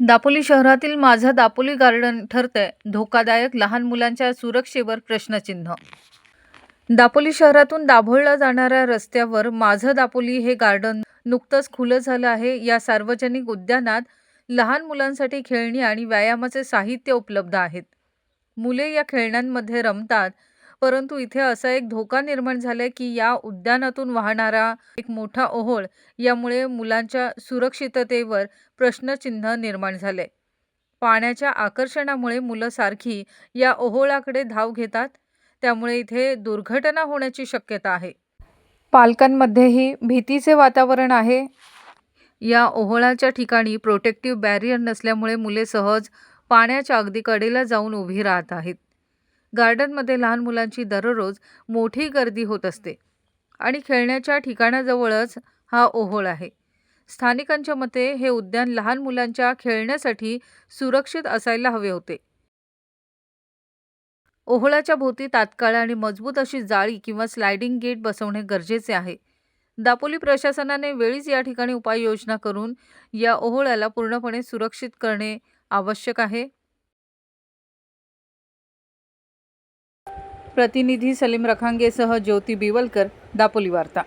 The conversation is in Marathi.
दापोली शहरातील माझं दापोली गार्डन ठरतंय. धोकादायक लहान मुलांच्या सुरक्षेवर प्रश्नचिन्ह. दापोली शहरातून दाभोळला जाणाऱ्या रस्त्यावर माझं दापोली हे गार्डन नुकतंच खुलं झालं आहे. या सार्वजनिक उद्यानात लहान मुलांसाठी खेळणी आणि व्यायामाचे साहित्य उपलब्ध आहेत. मुले या खेळण्यांमध्ये रमतात. परंतु इथे असा एक धोका निर्माण झालाय की या उद्यानातून वाहणारा एक मोठा ओहोळ यामुळे मुलांच्या सुरक्षिततेवर प्रश्नचिन्ह निर्माण झाले पाण्याच्या आकर्षणामुळे मुलं सारखी या ओहोळाकडे धाव घेतात त्यामुळे इथे दुर्घटना होण्याची शक्यता आहे. पालकांमध्येही भीतीचे वातावरण आहे. या ओहोळाच्या ठिकाणी प्रोटेक्टिव्ह बॅरियर नसल्यामुळे मुले सहज पाण्याच्या अगदी कडेला जाऊन उभी राहत आहेत. गार्डनमध्ये लहान मुलांची दररोज मोठी गर्दी होत असते आणि खेळण्याच्या ठिकाणाजवळच हा ओहोळ आहे. स्थानिकांच्या मते हे उद्यान लहान मुलांच्या खेळण्यासाठी सुरक्षित असायला हवे होते. ओहोळाच्या भोवती तात्काळ आणि मजबूत अशी जाळी किंवा स्लायडिंग गेट बसवणे गरजेचे आहे. दापोली प्रशासनाने वेळीच या ठिकाणी उपाययोजना करून या ओहोळ्याला पूर्णपणे सुरक्षित करणे आवश्यक आहे. प्रतिनिधी सलीम रखांगेसह ज्योती बिवलकर दापोली वार्ता.